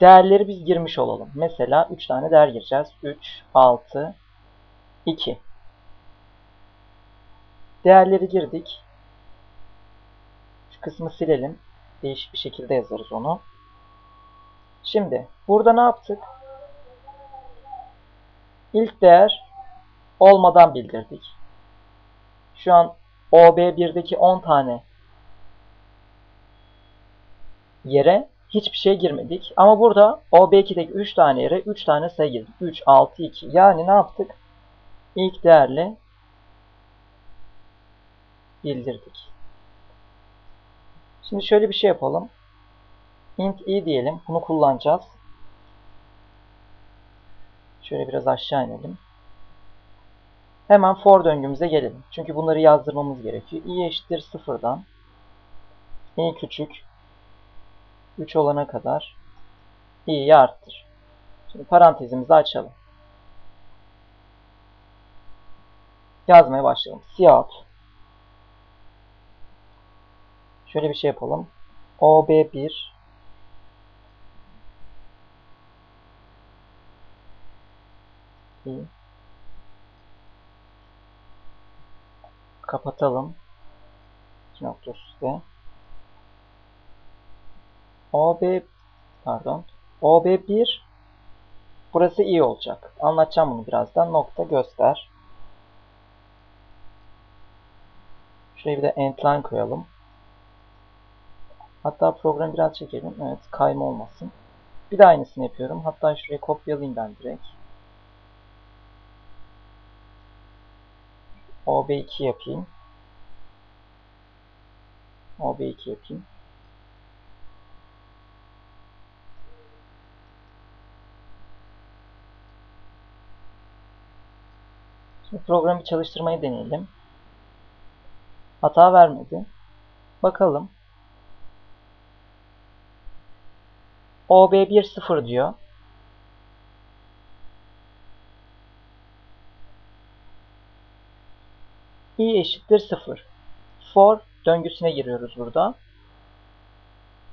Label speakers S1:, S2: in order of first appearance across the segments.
S1: değerleri biz girmiş olalım. Mesela 3 tane değer gireceğiz. 3, 6, 2. Değerleri girdik. Şu kısmı silelim. Değişik bir şekilde yazarız onu. Şimdi burada ne yaptık? İlk değer olmadan bildirdik. Şu an OB1'deki 10 tane yere hiçbir şey girmedik. Ama burada OB2'deki 3 tane yere 3 tane sayı girdik. 3, 6, 2. Yani ne yaptık? İlk değerle bildirdik. Şimdi şöyle bir şey yapalım. int i diyelim. Bunu kullanacağız. Şöyle biraz aşağı inelim. Hemen for döngümüze gelelim. Çünkü bunları yazdırmamız gerekiyor. i eşittir sıfırdan i küçük 3 olana kadar i'yi arttır. Şimdi parantezimizi açalım. Yazmaya başlayalım. Cout Şöyle bir şey yapalım. OB1 İyi. Kapatalım. 2 nokta üstte. OB pardon. OB1 burası iyi olacak. Anlatacağım bunu birazdan. Nokta göster. Şuraya bir de endline koyalım. Hatta programı biraz çekelim. Evet kayma olmasın. Bir de aynısını yapıyorum. Hatta şuraya kopyalayayım ben direkt. OB2 yapayım. OB2 yapayım. Programı çalıştırmayı deneyelim. Hata vermedi. Bakalım. OB1 0 diyor. i eşittir 0. For döngüsüne giriyoruz burada.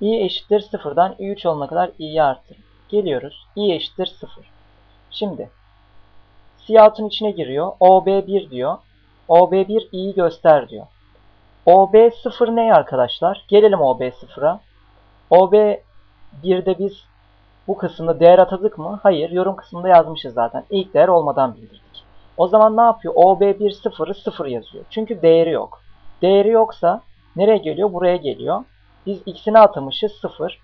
S1: i eşittir 0'dan i3 olana kadar i'yi arttır. Geliyoruz. i eşittir 0. Şimdi Cout'un içine giriyor. OB1 diyor. OB1 i'yi göster diyor. OB0 ne arkadaşlar? Gelelim OB0'a. OB1'de biz bu kısımda değer atadık mı? Hayır. Yorum kısmında yazmışız zaten. İlk değer olmadan bildirdik. O zaman ne yapıyor? OB1 sıfırı 0 yazıyor. Çünkü değeri yok. Değeri yoksa nereye geliyor? Buraya geliyor. Biz x'ini atamışız 0.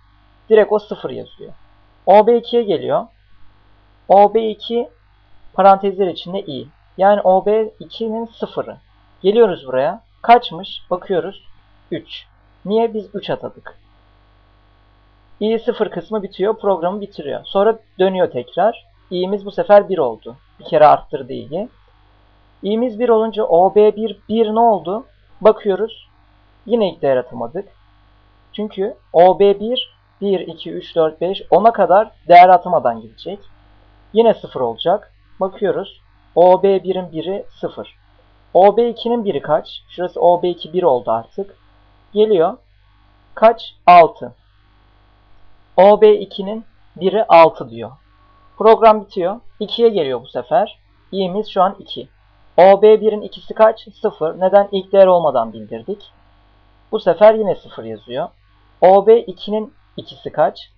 S1: Direkt o 0 yazıyor. OB2'ye geliyor. OB2 parantezler içinde i. Yani OB2'nin sıfırı. Geliyoruz buraya. Kaçmış? Bakıyoruz. 3. Niye? Biz 3 atadık. i sıfır kısmı bitiyor. Programı bitiriyor. Sonra dönüyor tekrar. i'miz bu sefer 1 oldu. Bir kere arttırdı i'yi. i'miz 1 olunca OB1 1 ne oldu? Bakıyoruz. Yine ilk değer atamadık. Çünkü OB1 1, 2, 3, 4, 5 10'a kadar değer atamadan gidecek. Yine 0 olacak. Bakıyoruz. OB1'in 1'i 0. OB2'nin 1'i kaç? Şurası OB2 1 oldu artık. Geliyor. Kaç? 6. OB2'nin 1'i 6 diyor. Program bitiyor. 2'ye geliyor bu sefer. i'miz şu an 2. OB1'in ikisi kaç? 0. Neden? İlk değer olmadan bildirdik. Bu sefer yine 0 yazıyor. OB2'nin ikisi kaç?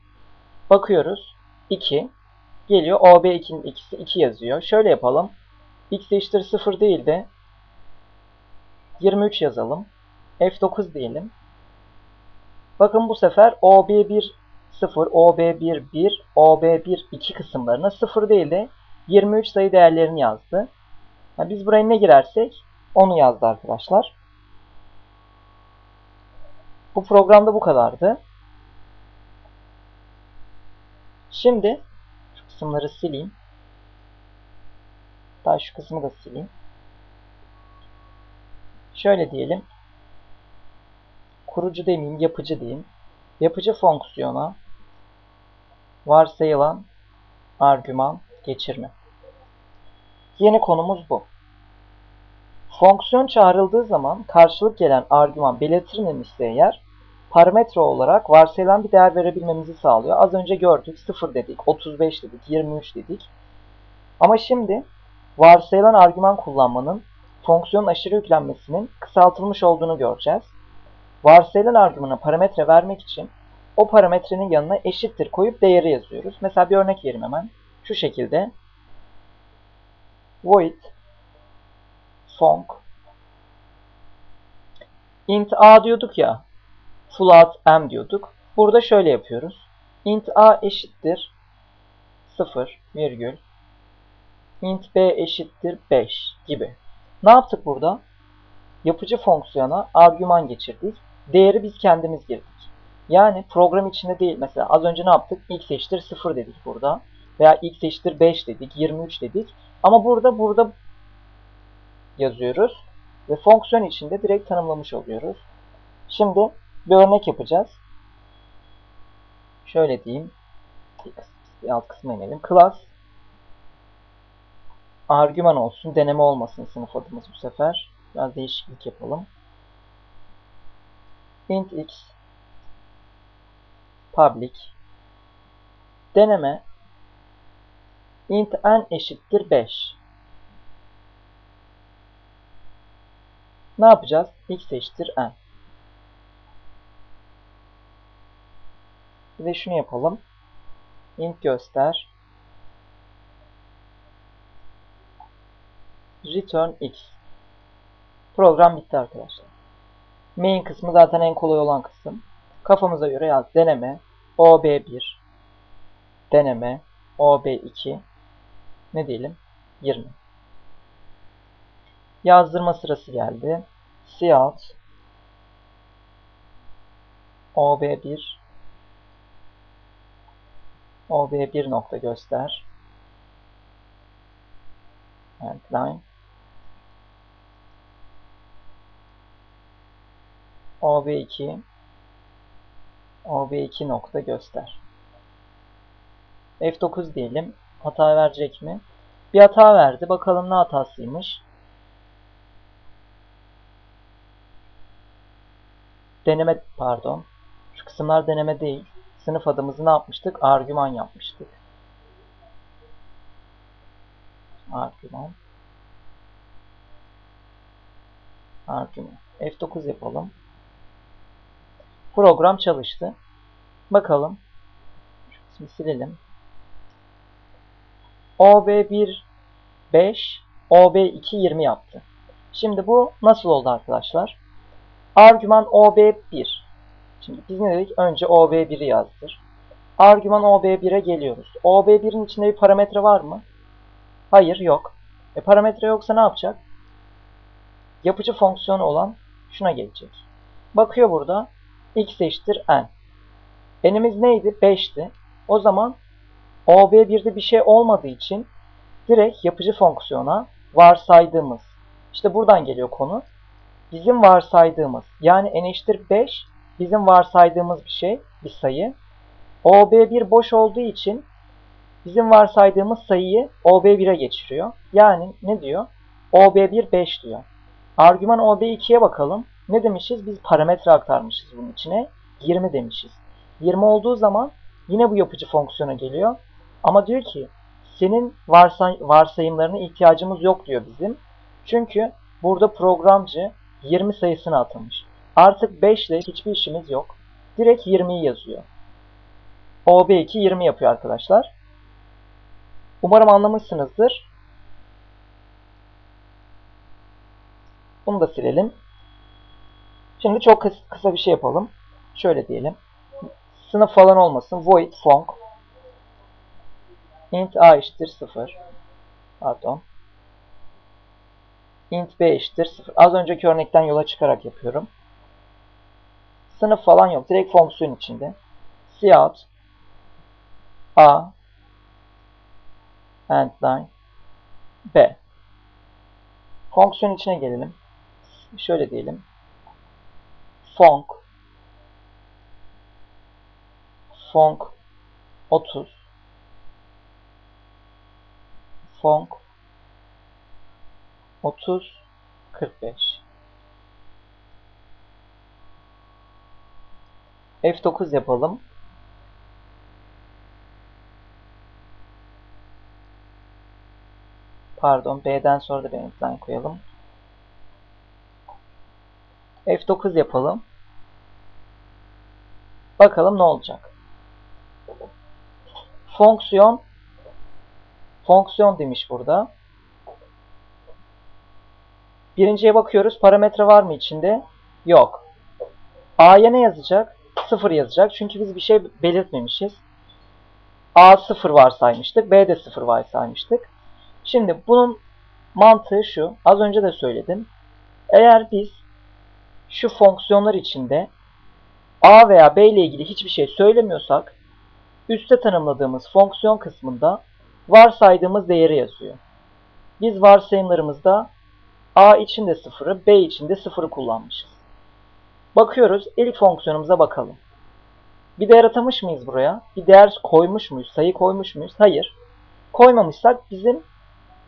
S1: Bakıyoruz. 2. Geliyor. OB2'nin ikisi 2 yazıyor. Şöyle yapalım. x eşittir 0 değil de 23 yazalım. F9 diyelim. Bakın bu sefer OB1 0, OB1 1, OB1 2 kısımlarına 0 değil de 23 sayı değerlerini yazdı. Yani biz buraya ne girersek onu yazdı arkadaşlar. Bu programda bu kadardı. Şimdi kısımları sileyim. Daha şu kısmı da sileyim. Şöyle diyelim. Kurucu demeyeyim, yapıcı diyeyim. Yapıcı fonksiyona varsayılan argüman geçirme. Yeni konumuz bu. Fonksiyon çağrıldığı zaman karşılık gelen argüman belirtilmemişse eğer parametre olarak varsayılan bir değer verebilmemizi sağlıyor. Az önce gördük 0 dedik, 35 dedik, 23 dedik. Ama şimdi varsayılan argüman kullanmanın fonksiyonun aşırı yüklenmesinin kısaltılmış olduğunu göreceğiz. Varsayılan argümana parametre vermek için o parametrenin yanına eşittir koyup değeri yazıyoruz. Mesela bir örnek vereyim hemen. Şu şekilde void fonk int a diyorduk ya float m diyorduk. Burada şöyle yapıyoruz. int a eşittir 0 virgül int b eşittir 5 gibi. Ne yaptık burada? Yapıcı fonksiyona argüman geçirdik. Değeri biz kendimiz girdik. Yani program içinde değil. Mesela az önce ne yaptık? x eşittir 0 dedik burada. Veya x eşittir 5 dedik, 23 dedik. Ama burada burada yazıyoruz. Ve fonksiyon içinde direkt tanımlamış oluyoruz. Şimdi bir örnek yapacağız. Şöyle diyeyim. Alt kısma inelim. Class argüman olsun. Deneme olmasın sınıf adımız bu sefer. Biraz değişiklik yapalım. int x public deneme int n eşittir 5. Ne yapacağız? x eşittir n. Ve şunu yapalım. int göster return x. Program bitti arkadaşlar. Main kısmı zaten en kolay olan kısım. Kafamıza göre yaz. Deneme OB1 deneme OB2 ne diyelim? 20. Yazdırma sırası geldi. Cout OB1 OB1 nokta göster and line OB2 OB2 nokta göster. F9 diyelim. Hata verecek mi? Bir hata verdi. Bakalım ne hatasıymış. Deneme pardon. Şu kısımlar deneme değil. Sınıf adımızı ne yapmıştık? Argüman yapmıştık. Argüman. Argüman. F9 yapalım. Program çalıştı. Bakalım. Şu kısmı silelim. OB1 5, OB2 20 yaptı. Şimdi bu nasıl oldu arkadaşlar? Argüman OB1. Şimdi biz ne dedik? Önce OB1'i yazdır. Argüman OB1'e geliyoruz. OB1'in içinde bir parametre var mı? Hayır yok. E parametre yoksa ne yapacak? Yapıcı fonksiyonu olan şuna gelecek. Bakıyor burada x eşittir n. N'imiz neydi? 5'ti. O zaman OB1'de bir şey olmadığı için direkt yapıcı fonksiyona varsaydığımız, işte buradan geliyor konu, bizim varsaydığımız, yani n eşittir 5 bizim varsaydığımız bir şey, bir sayı. OB1 boş olduğu için bizim varsaydığımız sayıyı OB1'e geçiriyor. Yani ne diyor? OB1 5 diyor. Argüman OB2'ye bakalım. Ne demişiz? Biz parametre aktarmışız bunun içine. 20 demişiz. 20 olduğu zaman yine bu yapıcı fonksiyona geliyor. Ama diyor ki senin varsay varsayımlarına ihtiyacımız yok diyor bizim. Çünkü burada programcı 20 sayısını atamış. Artık 5 ile hiçbir işimiz yok. Direkt 20'yi yazıyor. OB2 20 yapıyor arkadaşlar. Umarım anlamışsınızdır. Bunu da silelim. Şimdi çok kısa bir şey yapalım. Şöyle diyelim. Sınıf falan olmasın. Void fonk int a eşittir 0. Pardon. int b eşittir 0. Az önceki örnekten yola çıkarak yapıyorum. Sınıf falan yok. Direkt fonksiyon içinde. Cout a and line b. Fonksiyon içine gelelim. Şöyle diyelim. Fonk Fonk 30 Fonk 30 45 F9 yapalım. Pardon, B'den sonra da bir line koyalım. F9 yapalım. Bakalım ne olacak. Fonksiyon fonksiyon demiş burada. Birinciye bakıyoruz. Parametre var mı içinde? Yok. A'ya ne yazacak? 0 yazacak. Çünkü biz bir şey belirtmemişiz. A 0 varsaymıştık. B de 0 varsaymıştık. Şimdi bunun mantığı şu. Az önce de söyledim. Eğer biz şu fonksiyonlar içinde A veya B ile ilgili hiçbir şey söylemiyorsak üstte tanımladığımız fonksiyon kısmında varsaydığımız değeri yazıyor. Biz varsayımlarımızda A için de 0'ı, B için de 0'ı kullanmışız. Bakıyoruz, ilk fonksiyonumuza bakalım. Bir değer atamış mıyız buraya? Bir değer koymuş muyuz? Sayı koymuş muyuz? Hayır. Koymamışsak bizim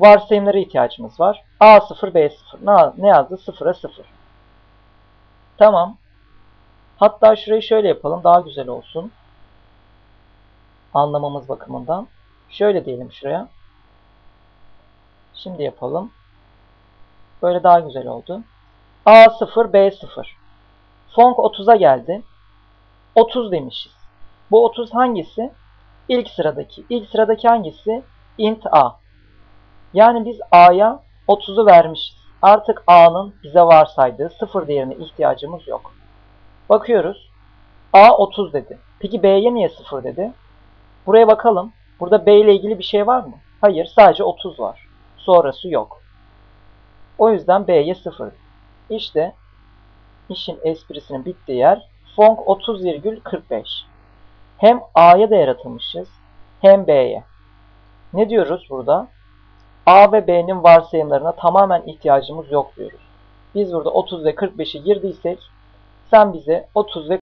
S1: varsayımlara ihtiyacımız var. A0, B0. Ne yazdı? 0'a 0. Tamam. Hatta şurayı şöyle yapalım. Daha güzel olsun. Anlamamız bakımından. Şöyle diyelim şuraya. Şimdi yapalım. Böyle daha güzel oldu. A0, B0. Fonk 30'a geldi. 30 demişiz. Bu 30 hangisi? İlk sıradaki. İlk sıradaki hangisi? int A. Yani biz A'ya 30'u vermişiz. Artık A'nın bize varsaydığı 0 değerine ihtiyacımız yok. Bakıyoruz. A 30 dedi. Peki B'ye niye 0 dedi? Buraya bakalım. Burada B ile ilgili bir şey var mı? Hayır. Sadece 30 var. Sonrası yok. O yüzden B'ye 0. İşte işin esprisinin bittiği yer fonk 30,45. Hem A'ya değer atılmışız hem B'ye. Ne diyoruz burada? A ve B'nin varsayımlarına tamamen ihtiyacımız yok diyoruz. Biz burada 30 ve 45'i girdiysek sen bize 30 ve